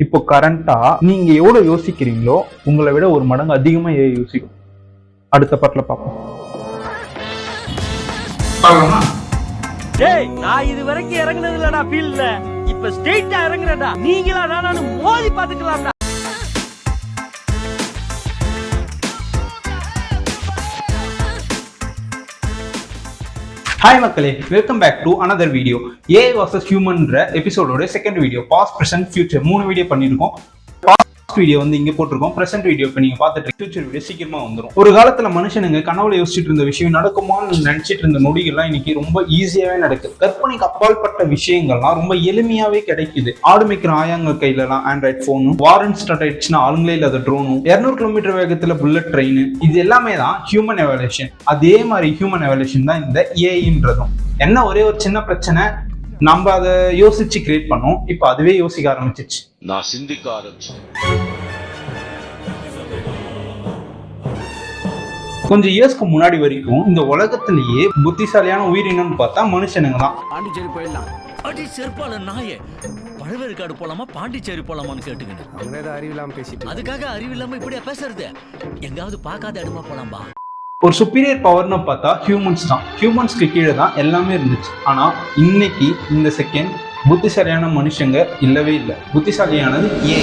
இப்போ கரண்டா நீங்க எவ்வளவு யோசிக்கிறீங்களோ உங்களை விட ஒரு மடங்கு அதிகமா ஏ யோசிக்கும்? அடுத்த பாட்டில் பார்ப்போம். டேய் நான் இது வரைக்கும் இறங்குனது இல்லடா ஃபீல்ட்ல இப்ப ஸ்ட்ரெயிட்டா இறங்குறடா நீங்களா நானும் மோதி பாத்துக்கலாம்டா ஹாய் மக்களே. Welcome back to another video A versus ஹியூமன்ற எபிசோடோட second video past present future மூணு வீடியோ பண்ணியிருக்கோம் வீடியோ வந்து இங்க போட்டிருக்கோம். ப்ரெசென்ட் வீடியோ இப்போ நீங்க பார்த்துட்டு ஃபியூச்சர் வீடியோ சீக்கிரமா வந்துடும் ஒரு காலத்துல மனுஷனுங்க கனவுல யோசிச்சுட்டு இருந்த விஷயம் நடக்குமான்னு நினைச்சிட்டு இருந்த நொடிகள்லாம் இன்னைக்கு ரொம்ப ஈஸியாவே நடக்குது கற்பனைக்கு அப்பாற்பட்ட விஷயங்கள்லாம் ரொம்ப எளிமையாவே கிடைக்குது. ஆடு மேய்க்கிற ஆயாங்க கையிலலாம் ஆண்ட்ராய்ட் ஃபோனும் வாரன் ஸ்டார்ட் ஆயிடுச்சுன்னா ஆளுங்களே இல்லாத ட்ரோனும் இரநூறு கிலோமீட்டர் வேகத்துல புல்லட் ட்ரெயின் இது எல்லாமே தான் ஹியூமன் எவல்யூஷன் அதே மாதிரி ஹியூமன் எவல்யூஷன் தான் இந்த ஏஐன்றதும் என்ன ஒரே ஒரு சின்ன பிரச்சனை? நம்ம அதை யோசிச்சு கிரியேட் பண்ணோம். இப்போ அதுவே யோசிக்க ஆரம்பிச்சிச்சு நான் சிந்திக்க ஆரம்பிச்சேன். கொஞ்சம் இயர்ஸ்க்கு முன்னாடி வரைக்கும் இந்த உலகத்திலேயே புத்திசாலியான உயிரினம்னு பார்த்தா மனுஷனுங்க தான். பாண்டிச்சேரி போயிடலாம். அடி செருப்பால நாயே. பழவேற்காடு போலாமா பாண்டிச்சேரி போலாமான்னு கேட்டுக்கின்னு. அவங்க ஏதோ அறிவில்லாம பேசிட்டு அதுக்காக அறிவில்லாம இப்படியா பேசுறது? எங்காவது பார்க்காத இடமா போலாம்பா. ஒரு சுப்பீரியர் பவர்னு பார்த்தா ஹியூமன்ஸ் தான். ஹியூமன்ஸ்க்கு கீழே தான் எல்லாமே இருந்துச்சு. ஆனால் இன்னைக்கு இந்த செகண்ட் புத்திசாலியான மனுஷங்க இல்லவே இல்லை. புத்திசாலியானது ஏ.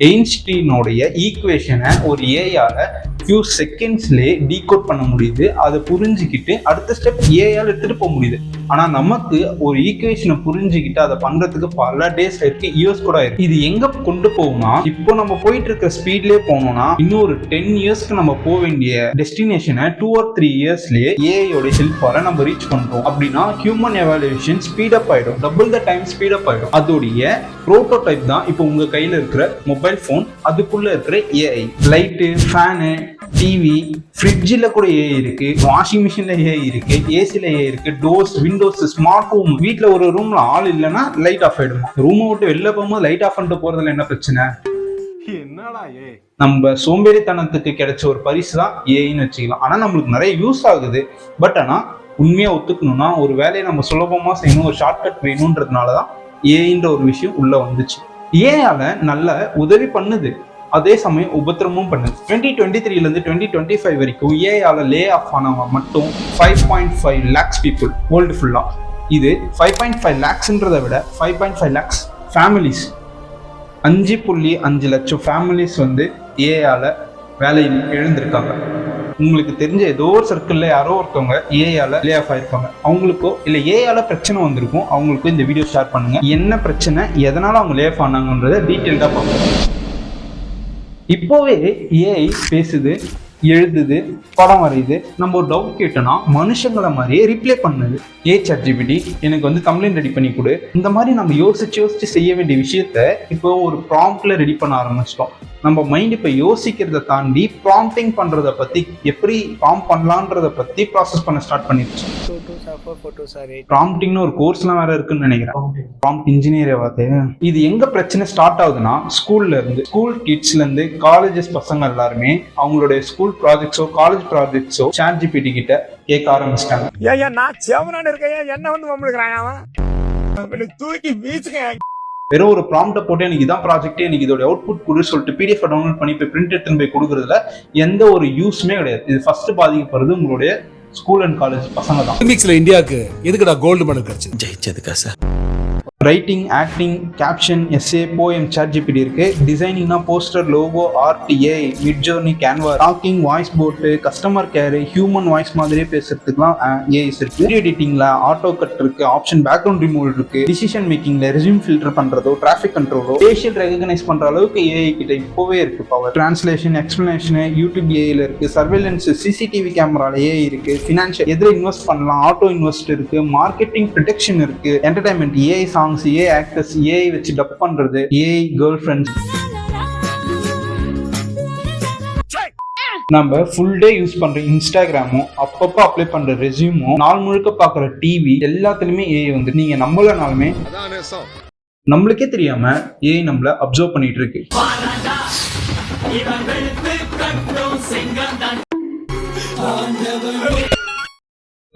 எயின்ஸ்டீனோடைய ஈக்குவேஷனை ஒரு ஏயால ஃபியூ செகண்ட்ஸ்லேயே டீகோட் பண்ண முடியுது. அதை புரிஞ்சுக்கிட்டு அடுத்த ஸ்டெப் ஏயால் எடுத்துகிட்டு போக முடியுது. ஆனால் நமக்கு ஒரு ஈக்குவேஷனை புரிஞ்சுக்கிட்டு அதை பண்ணுறதுக்கு பல டேஸ் இருக்கு இயர்ஸ் கூட இருக்கு. இது எங்கே கொண்டு போகும்னா இப்போ நம்ம போயிட்டு இருக்க ஸ்பீட்லேயே போனோம்னா இன்னும் ஒரு டென் இயர்ஸ்க்கு நம்ம போக வேண்டிய டெஸ்டினேஷனை டூ ஆர் த்ரீ இயர்ஸ்லயே ஏஐயோட ஹெல்ப்பால நம்ம ரீச் பண்ணுறோம் அப்படின்னா ஹியூமன் எவாலுவேஷன் ஸ்பீடப் ஆயிடும். Double the time speed up ஆயிடும். அதோடைய ப்ரோட்டோடைப் தான் இப்போ உங்கள் கையில் இருக்கிற மொபைல் ஃபோன் அதுக்குள்ளே இருக்கிற ஏஐ லைட்டு ஃபேனு டிவி ஃப்ரிட்ஜில் கூட ஏஐ இருக்கு வாஷிங் மிஷின்ல ஏஐ இருக்கு ஏசில ஏஐ இருக்கு டோர்ஸ் விண்டோஸ் ஸ்மார்ட் ஹோம் வீட்டில் ஒரு ரூம்ல ஆள் இல்லைன்னா லைட் ஆஃப் ஆயிடும். ரூமை விட்டு வெளில போகும்போது லைட் ஆஃப் பண்ணிட்டு போறதுல என்ன பிரச்சனை? என்னடா ஏ நம்ம சோம்பேறித்தனத்துக்கு கிடைச்ச ஒரு பரிசு தான் ஏஐன்னு வச்சுக்கலாம். ஆனால் நம்மளுக்கு நிறைய யூஸ் ஆகுது. பட் ஆனால் உண்மையாக ஒத்துக்கணும்னா ஒரு வேலையை நம்ம சுலபமாக செய்யணும் ஒரு ஷார்ட்கட் வேணுன்றதுனால தான் ஏஐன்ற ஒரு விஷயம் உள்ள வந்துச்சு. ஏஐயால நல்ல உதவி பண்ணுது. அதே சமயம் உபத்திரமும் பண்ணுது. டுவெண்ட்டி டுவெண்ட்டி த்ரீலேருந்து டுவெண்ட்டி டுவெண்ட்டி ஃபைவ் வரைக்கும் ஏஐயால லே ஆஃப் ஆனவங்க மட்டும் five point five lakhs people world ஃபுல்லாக இது ஃபைவ் பாயிண்ட் ஃபைவ் லேக்ஸ்ன்றதை விட five point five lakhs families அஞ்சு புள்ளி அஞ்சு லட்சம் ஃபேமிலிஸ் வந்து ஏஆல வேலையில் எழுந்திருக்காங்க உங்களுக்கு தெரிஞ்ச ஏதோ ஒரு சர்க்கிளில் யாரோ ஒருத்தவங்க ஏஆல லே ஆஃப் ஆயிருப்பாங்க அவங்களுக்கோ இல்லை ஏஆல பிரச்சனை வந்திருக்கும் அவங்களுக்கும் இந்த வீடியோ ஷேர் பண்ணுங்க. என்ன பிரச்சனை எதனால அவங்க லே ஆஃப் ஆனாங்கன்றதை டீட்டெயில்டாக பார்ப்போம். இப்போவே ஏஐ பேசுது எழுதுது படம் வரையுது. நம்ம ஒரு டவுட் கேட்டோம்னா மனுஷங்களை மாதிரியே ரிப்ளை பண்ணுது. ஏ சட்ஜிபிடி எனக்கு வந்து கம்ப்ளைண்ட் ரெடி பண்ணி கொடு. இந்த மாதிரி நம்ம யோசிச்சு யோசிச்சு செய்ய வேண்டிய விஷயத்த இப்போ ஒரு ப்ராம்ப்ட்ல ரெடி பண்ண ஆரம்பிச்சிட்டோம். நம்ம மைண்ட் இப்போ யோசிக்கிறத தாண்டி ப்ராம்ப்டிங் பண்றத பத்தி எப்படி ப்ராம்ப் பண்ணலான்றத பத்தி ப்ராசஸ் பண்ண ஸ்டார்ட் பண்ணிருச்சு. ஃபோர் ஃபோட்டோஸ் ஆர் எயிட் ப்ராம்ப்டிங்னு ஒரு கோர்ஸ்லாம் வேற இருக்குன்னு நினைக்கிறேன். ப்ராம்ப்ட் இன்ஜினியர் ஆகாது இது எங்க பிரச்சனை ஸ்டார்ட் ஆகுதுன்னா ஸ்கூல்ல இருந்து ஸ்கூல் கிட்ஸ்ல இருந்து காலேஜஸ் பசங்க எல்லாருமே அவங்களுடைய ஸ்கூல் ப்ராஜெக்ட்ஸோ காலேஜ் ப்ராஜெக்ட்ஸோ சாட் ஜிபிடி கிட்ட கேட்க ஆரம்பிச்சிட்டாங்க. ஏன் நான் செவனான இருக்கேன். என்ன வந்து அவன்? அவனை தூக்கி வீசுங்க. வெறும் ஒரு ப்ராம்ப்ட போட்டு எனக்கு இதான் ப்ராஜெக்ட் எனக்கு இதோட அவுட்புட் கொடு சொல்லிட்டு பிடிஎஃப் டவுன்லோட் பண்ணி போய் பிரிண்ட் எடுத்துன்னு போய் கொடுக்குறதுல எந்த ஒரு யூஸுமே கிடையாது. இது ஃபர்ஸ்ட் பாதிக்கப்படுறது உங்களுடைய ஸ்கூல் அண்ட் காலேஜ் பசங்க தான் ஒலிம்பிக்ஸ்ல இந்தியாவுக்கு எதுக்குடா கோல்டு மெடல் கிடைச்சு ஜெயிச்சதுக்கா sir writing acting caption essay poem chat GPT இருக்கு டிசைனிங்னா போஸ்டர் லோகோ ஆர்டிஏ Midjourney Canva talking voice போட்டு கஸ்டமர் கேர் ஹியூமன் வாய்ஸ் மாதிரியே பேசுறதுக்குலாம் ஏஐஸ் இருக்கு. வீடியோ எடிட்டிங்ல ஆட்டோ கட் இருக்கு ஆப்ஷன் பேக்ரவுண்ட் ரிமூவல் இருக்கு. டிசிஷன் மேக்கிங்ல ரெஸ்யூம் ஃபில்டர் பண்றதோ டிராஃபிக் கண்ட்ரோலோ ஃபேஷியல் ரெகனைஸ் பண்ற அளவுக்கு ஏஐ கிட்ட இப்போவே இருக்கு பவர் டிரான்ஸ்லேஷன் எக்ஸ்பிளனேஷன் யூடியூப் ஏஐல இருக்கு. சர்வேலன்ஸ் சிசிடிவி கேமரால ஏஐ இருக்கு. ஃபினான்ஷியல் எதில் இன்வெஸ்ட் பண்ணலாம் ஆட்டோ இன்வெஸ்ட் இருக்கு. மார்க்கெட்டிங் ப்ரொடெக்ஷன் இருக்கு. Entertainment AI songs AI actors AI வச்சு டப் பண்றது ஏஐ கேர்ள் ஃப்ரெண்ட்ஸ் நம்ம ஃபுல் டே யூஸ் பண்ற இன்ஸ்டாகிராமும் அப்பப்போ அப்ளை பண்ற ரெஸ்யூமும் நாள் முழுக்க பார்க்குற டிவி எல்லாத்துலயுமே ஏஐ வந்து நீங்க நம்பலனாலுமே நம்மளுக்கே தெரியாம ஏஐ நம்மள அப்சர்வ் பண்ணிட்டு இருக்கு.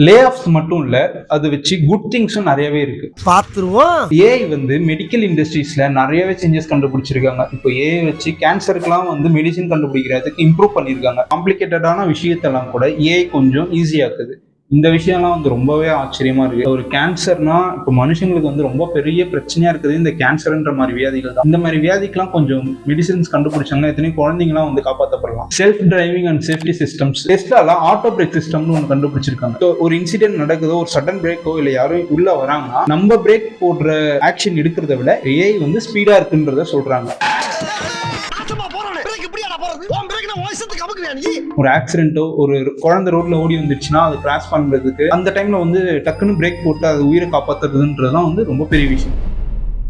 லே ஆஃப்ஸ் மட்டும் இல்ல அது வச்சு குட் திங்ஸும் நிறையவே இருக்கு. பாத்துருவோம் ஏஐ வந்து மெடிக்கல் இண்டஸ்ட்ரீஸ்ல நிறையவே சேஞ்சஸ் கண்டுபிடிச்சிருக்காங்க. இப்போ ஏஐ வச்சு கேன்சருக்குலாம் வந்து மெடிசின் கண்டுபிடிக்கிறதுக்கு இம்ப்ரூவ் பண்ணியிருக்காங்க காம்ப்ளிகேட்டடான விஷயத்தெல்லாம் கூட ஏஐ கொஞ்சம் ஈஸியாக்குது இந்த விஷயம்லாம் வந்து ரொம்பவே ஆச்சரியமா இருக்கு. ஒரு கேன்சர்னா இப்போ மனுஷங்களுக்கு வந்து ரொம்ப பெரிய பிரச்சனையா இருக்குது. இந்த கேன்சர்ன்ற மாதிரி வியாதிகள் தான். இந்த மாதிரி வியாதிக்கெல்லாம் கொஞ்சம் மெடிசின்ஸ் கண்டுபிடிச்சாங்கன்னா எத்தனையோ குழந்தைங்களாம் வந்து காப்பாற்றப்படலாம் self driving and safety systems டெஸ்ட்லால auto brake சிஸ்டம்னு ஒன்று கண்டுபிடிச்சிருக்காங்க. ஒரு இன்சிடென்ட் நடக்குதோ ஒரு சடன் பிரேக்கோ இல்லை யாரும் உள்ள வராங்கன்னா நம்ம பிரேக் போடுற ஆக்ஷன் எடுக்கிறத விட ஏஐ வந்து ஸ்பீடா இருக்குன்றத சொல்றாங்க. ஒரு ஆக்சிடென்ட்டோ ஒரு குழந்தை ரோட்ல ஓடி வந்துச்சுன்னா அது கிராஸ் பண்றதுக்கு அந்த டைம்ல வந்து டக்குன்னு பிரேக் போட்டு அது உயிரை காப்பாத்துறதுன்றதுலாம் வந்து ரொம்ப பெரிய விஷயம்.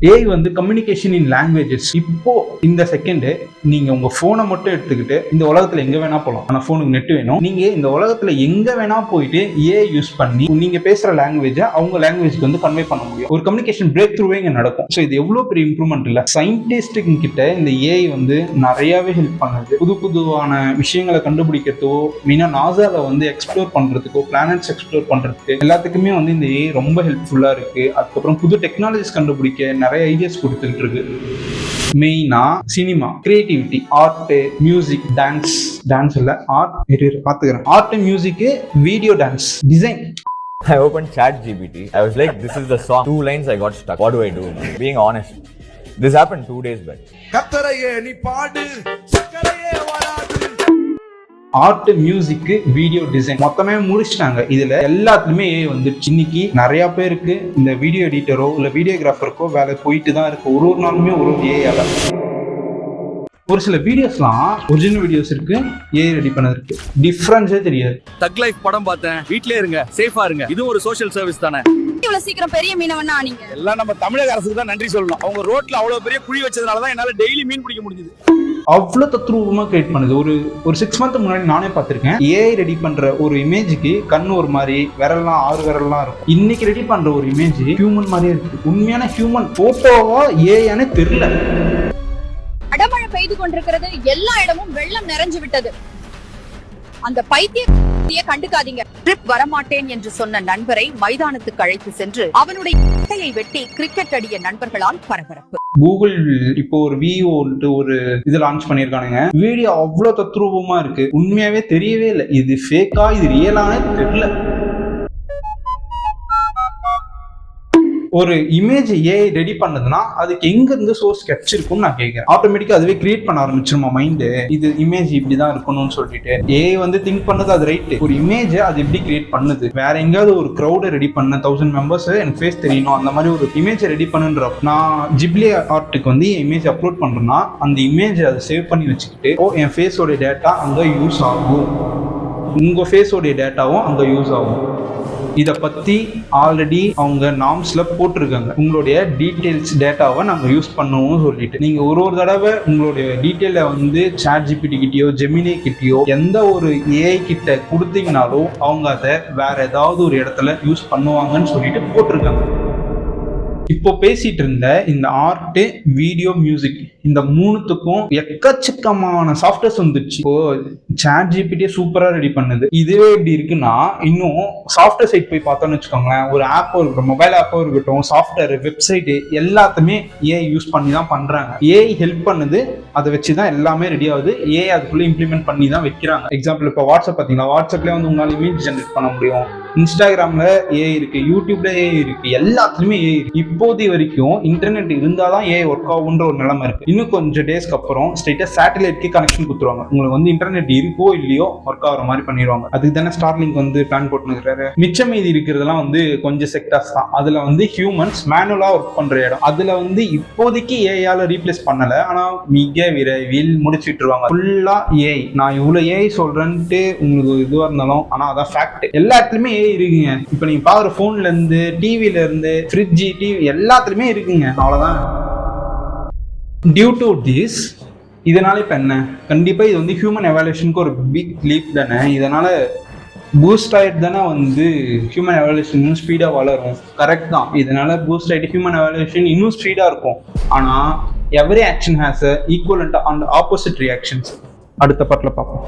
ஏஐ வந்து கம்யூனிகேஷன் இன் லாங்குவேஜஸ் இப்போ இந்த செகண்ட் நீங்க உங்க போனை மட்டும் எடுத்துக்கிட்டு இந்த உலகத்துல எங்க வேணா போகலாம் ஆனா போனுக்கு நெட் வேணும். நீங்க இந்த உலகத்துல எங்க வேணா போயிட்டு ஏஐ யூஸ் பண்ணி நீங்க பேசுற லாங்குவேஜை அவங்க லாங்குவேஜ்க்கு வந்து கன்வே பண்ண முடியும். ஒரு கம்யூனிகேஷன் பிரேக் த்ரூவே இங்க நடக்கும். ஸோ இது எவ்வளவு பெரிய இம்ப்ரூவ்மெண்ட் இல்ல. சயின்டிஸ்டுங்க கிட்ட இந்த ஏஐ வந்து நிறையவே ஹெல்ப் பண்ணுது. புது புதுவான விஷயங்களை கண்டுபிடிக்கிறதோ மீனா நாசால வந்து எக்ஸ்ப்ளோர் பண்றதுக்கோ பிளானட்ஸ் எக்ஸ்ப்ளோர் பண்றதுக்கு எல்லாத்துக்குமே வந்து இந்த ஏஐ ரொம்ப ஹெல்ப்ஃபுல்லா இருக்கு. அதுக்கப்புறம் புது டெக்னாலஜிஸ் கண்டுபிடிக்க நிறைய ஐடியாஸ் கொடுத்துட்டு இருக்கு மெயினா cinema creativity art music dance dance இல்ல ஆர்ட் பாத்துக்கிறேன் art music video dance design I opened Chat GPT. I was like, this is the song. Two lines I got stuck. What do I do? Being honest. This happened two days back. கத்தரையே நீ பாடு சக்கரையே வராது art music video design மொத்தமே முடிச்சிட்டாங்க. இதுல எல்லாத்துலயுமே AI வந்துருச்சு. இன்னைக்கு நிறைய பேருக்கு இந்த வீடியோ எடிட்டரோ இல்ல வீடியோகிராஃபருக்கோ வேலை போயிட்டு தான் இருக்கு. ஒரு ஒரு நாளுமே ஒரு ஒரு ஏஐ ஒரு சில வீடியோஸ்லாம் ஒரிஜினல் வீடியோஸ் இருக்கு. ஏஐ ரெடி பண்ணது இருக்கு டிஃப்ரென்ஸே தெரியாது. தக் லைஃப் படம் பார்த்தேன். வீட்லயே இருங்க. சேஃபா இருங்க. இதுவும் ஒரு சோஷியல் சர்வீஸ் தானே. இவ்வளவு சீக்கிரம் பெரிய மீனவனா ஆனீங்க எல்லாம் நம்ம தமிழக அரசுக்கு தான் நன்றி சொல்லணும். அவங்க ரோட்ல அவ்வளவு பெரிய குழி வச்சதுனால தான் என்னால டெய்லி மீன் பிடிக்க முடிஞ்சது. அவ்வளோ தத்ரூபமாக கிரியேட் பண்ணுது. ஒரு ஒரு சிக்ஸ் மந்த் முன்னாடி நானே பார்த்துருக்கேன். ஏஐ ரெடி பண்ற ஒரு இமேஜுக்கு கண் ஒரு மாதிரி விரல்லாம் ஆறு விரல்லாம் இருக்கும். இன்னைக்கு ரெடி பண்ற ஒரு இமேஜ் ஹியூமன் மாதிரியே இருக்கு. உண்மையான ஹியூமன் போட்டோவா ஏஐன்னு தெரியல. அடமழை பெய்து கொண்டிருக்கிறது. எல்லா இடமும் வெள்ளம் நிறைஞ்சு விட்டது. அந்த பைத்திய கண்டுக்காதீங்க. ட்ரிப் வரமாட்டேன் என்று சொன்ன நண்பரை மைதானத்துக்கு அழைத்து சென்று அவனுடைய இட்டையை வெட்டி கிரிக்கெட் அடிய நண்பர்களால் பரபரப்பு. கூகுள் இப்போ ஒரு விஓன்ட்டு ஒரு இது லான்ச் பண்ணியிருக்கானுங்க. வீடியோ அவ்வளோ தத்ரூபமா இருக்கு. உண்மையாவே தெரியவே இல்லை. இது ஃபேக்கா இது ரியலானே தெரியல. ஒரு இமேஜ் ஏஐ ரெடி பண்ணதுன்னா அதுக்கு எங்க இருந்து சோர்ஸ் கிடைச்சிருக்கும்னு நான் கேட்கிறேன். ஆட்டோமேட்டிக்காக அதுவே கிரியேட் பண்ண ஆரம்பிச்சிருமா மைண்டு இது இமேஜ் இப்படிதான் இருக்கணும்னு சொல்லிட்டு. ஏஐ வந்து திங்க் பண்ணது அது ரைட்டு ஒரு இமேஜ் அது எப்படி கிரியேட் பண்ணுது? வேற எங்கேயாவது ஒரு க்ரௌடை ரெடி பண்ண தௌசண்ட் மெம்பர்ஸ் எனக்கு ஃபேஸ் தெரியணும். அந்த மாதிரி ஒரு இமேஜை ரெடி பண்ணுன்ற நான் ஜிப்லி ஆர்ட்டுக்கு வந்து என் இமேஜ் அப்லோட் பண்றேன்னா அந்த இமேஜ் அதை சேவ் பண்ணி வச்சுக்கிட்டு ஓ என் ஃபேஸோட டேட்டா அங்கே யூஸ் ஆகும். உங்கள் ஃபேஸோடைய டேட்டாவும் அங்கே யூஸ் ஆகும். இதை பற்றி ஆல்ரெடி அவங்க நாம்ஸில் போட்டிருக்காங்க. உங்களுடைய டீட்டெயில்ஸ் டேட்டாவை நாங்கள் யூஸ் பண்ணுவோம் சொல்லிட்டு. நீங்கள் ஒரு ஒரு தடவை உங்களுடைய டீட்டெயிலை வந்து சாட் ஜிபிடி கிட்டயோ ஜெமினி கிட்டயோ எந்த ஒரு ஏஐ கிட்ட கொடுத்தீங்கனாலும் அவங்க அதை வேற ஏதாவது ஒரு இடத்துல யூஸ் பண்ணுவாங்கன்னு சொல்லிட்டு போட்டிருக்காங்க. இப்போ பேசிட்டு இருந்த இந்த ஆர்ட் வீடியோ மியூசிக் இந்த மூணுத்துக்கும் எக்கச்சக்கமான சாஃப்ட்வேர்ஸ் வந்துருச்சு இப்போ சாட் ஜிபிடியே சூப்பரா ரெடி பண்ணுது. இதுவே எப்படி இருக்குன்னா இன்னும் சாஃப்ட்வேர் சைட் போய் பார்த்தோம்னு வச்சுக்கோங்களேன் ஒரு ஆப்போ இருக்கட்டும் மொபைல் ஆப்போ இருக்கட்டும் சாஃப்ட்வேர் வெப்சைட் எல்லாத்தையுமே ஏஐ யூஸ் பண்ணி தான் பண்றாங்க. ஏஐ ஹெல்ப் பண்ணுது அதை வச்சு தான் எல்லாமே ரெடி ஆகுது. ஏஐ அதுக்குள்ள இம்ப்ளிமெண்ட் பண்ணி தான் வைக்கிறாங்க. எக்ஸாம்பிள் இப்போ வாட்ஸ்அப் பார்த்தீங்கன்னா வாட்ஸ்அப்லேயே வந்து உங்களால் இமேஜ் ஜென்ரேட் பண்ண முடியும். இன்ஸ்டாகிராமில் ஏஐ இருக்குது யூடியூப்ல ஏஐ இருக்குது எல்லாத்துலேயுமே ஏஐ இருக்குது இப்போதைய வரைக்கும் இன்டர்நெட் இருந்தால் தான் ஏஐ ஒர்க் ஆகுன்ற ஒரு நிலைமை இருக்குது இன்னும் கொஞ்சம் டேஸ்க்கு அப்புறம் ஸ்ட்ரைட்டா சேட்டலைட்க்கு கனெக்ஷன் கொடுத்துருவாங்க உங்களுக்கு வந்து இன்டர்நெட் இருக்கோ இல்லையோ ஒர்க் ஆகிற மாதிரி பண்ணிடுவாங்க. அதுக்கு தானே ஸ்டார்லிங்க் வந்து பிளான் போட்டுருக்காரு மிச்சம் மீதி இருக்கிறதெல்லாம் வந்து கொஞ்சம் செக்டர்ஸ் தான். அதில் வந்து ஹியூமன்ஸ் மேனுவலாக ஒர்க் பண்ணுற இடம். அதில் வந்து இப்போதைக்கு ஏஐயால் ரீப்ளேஸ் பண்ணலை. ஆனால் மிக விரைவில் முடிச்சுட்டுருவாங்க. ஃபுல்லாக ஏஐ நான் இவ்வளோ ஏஐ சொல்கிறேன்ட்டு உங்களுக்கு இதுவாக இருந்தாலும் ஆனால் அதான் ஃபேக்ட் எல்லாத்துலேயுமே இருக்குங்க. இப்போ நீங்க பாக்குற போன்ல இருந்து டிவில இருந்து ஃப்ரிட்ஜ் டிவி எல்லாத்துலயுமே இருக்குங்க. அவ்வளவுதான். டியூ டு திஸ் இதனால இப்போ என்ன? கண்டிப்பாக இது வந்து ஹியூமன் எவாலுவேஷனுக்கு ஒரு பிக் லீப் தானே. இதனால பூஸ்ட் ஆகிட்டு தானே வந்து ஹியூமன் எவாலுவேஷன் இன்னும் ஸ்பீடாக வளரும். கரெக்ட் தான். இதனால பூஸ்ட் ஆகிட்டு ஹியூமன் எவாலுவேஷன் இன்னும் ஸ்பீடாக இருக்கும். ஆனால் every action has a equal and opposite reactions அடுத்த பாட்டில் பார்ப்போம்